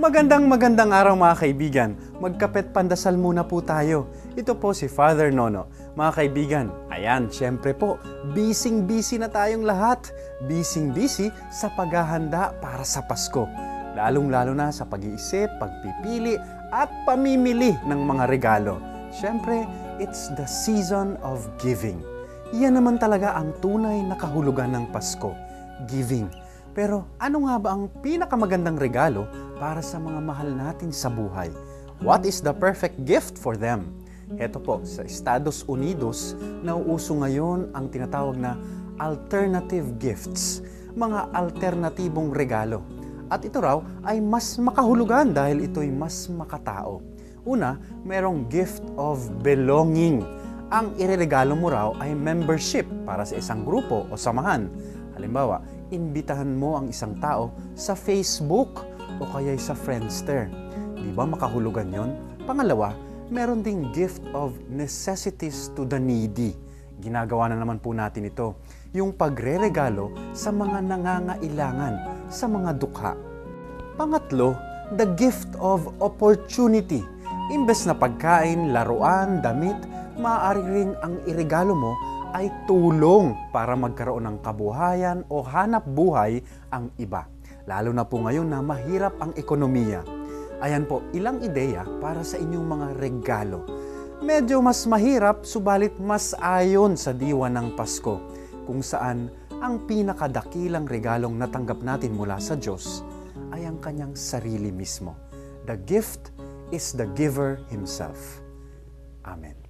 Magandang magandang araw mga kaibigan. Magkapet pandasal muna po tayo. Ito po si Father Nono. Mga kaibigan, ayan, syempre po, bising-busy na tayong lahat. Bising-busy sa paghahanda para sa Pasko. Lalong-lalo na sa pag-iisip, pagpipili, at pamimili ng mga regalo. Syempre, it's the season of giving. Yan naman talaga ang tunay na kahulugan ng Pasko, giving. Pero ano nga ba ang pinakamagandang regalo para sa mga mahal natin sa buhay? What is the perfect gift for them? Heto po, sa Estados Unidos, nauuso ngayon ang tinatawag na alternative gifts, mga alternatibong regalo. At ito raw ay mas makahulugan dahil ito'y mas makatao. Una, merong gift of belonging. Ang ireregalo mo raw ay membership para sa isang grupo o samahan. Halimbawa, imbitahan mo ang isang tao sa Facebook o kaya sa Friendster. Di ba makahulugan yon? Pangalawa, meron ding gift of necessities to the needy. Ginagawa na naman po natin ito, yung pagre-regalo sa mga nangangailangan, sa mga dukha. Pangatlo, the gift of opportunity. Imbes na pagkain, laruan, damit, maaari ring ang iregalo mo ay tulong para magkaroon ng kabuhayan o hanap buhay ang iba. Lalo na po ngayon na mahirap ang ekonomiya. Ayan po, ilang ideya para sa inyong mga regalo. Medyo mas mahirap, subalit mas ayon sa diwa ng Pasko, kung saan ang pinakadakilang regalong natanggap natin mula sa Diyos ay ang kanyang sarili mismo. The gift is the giver himself. Amen.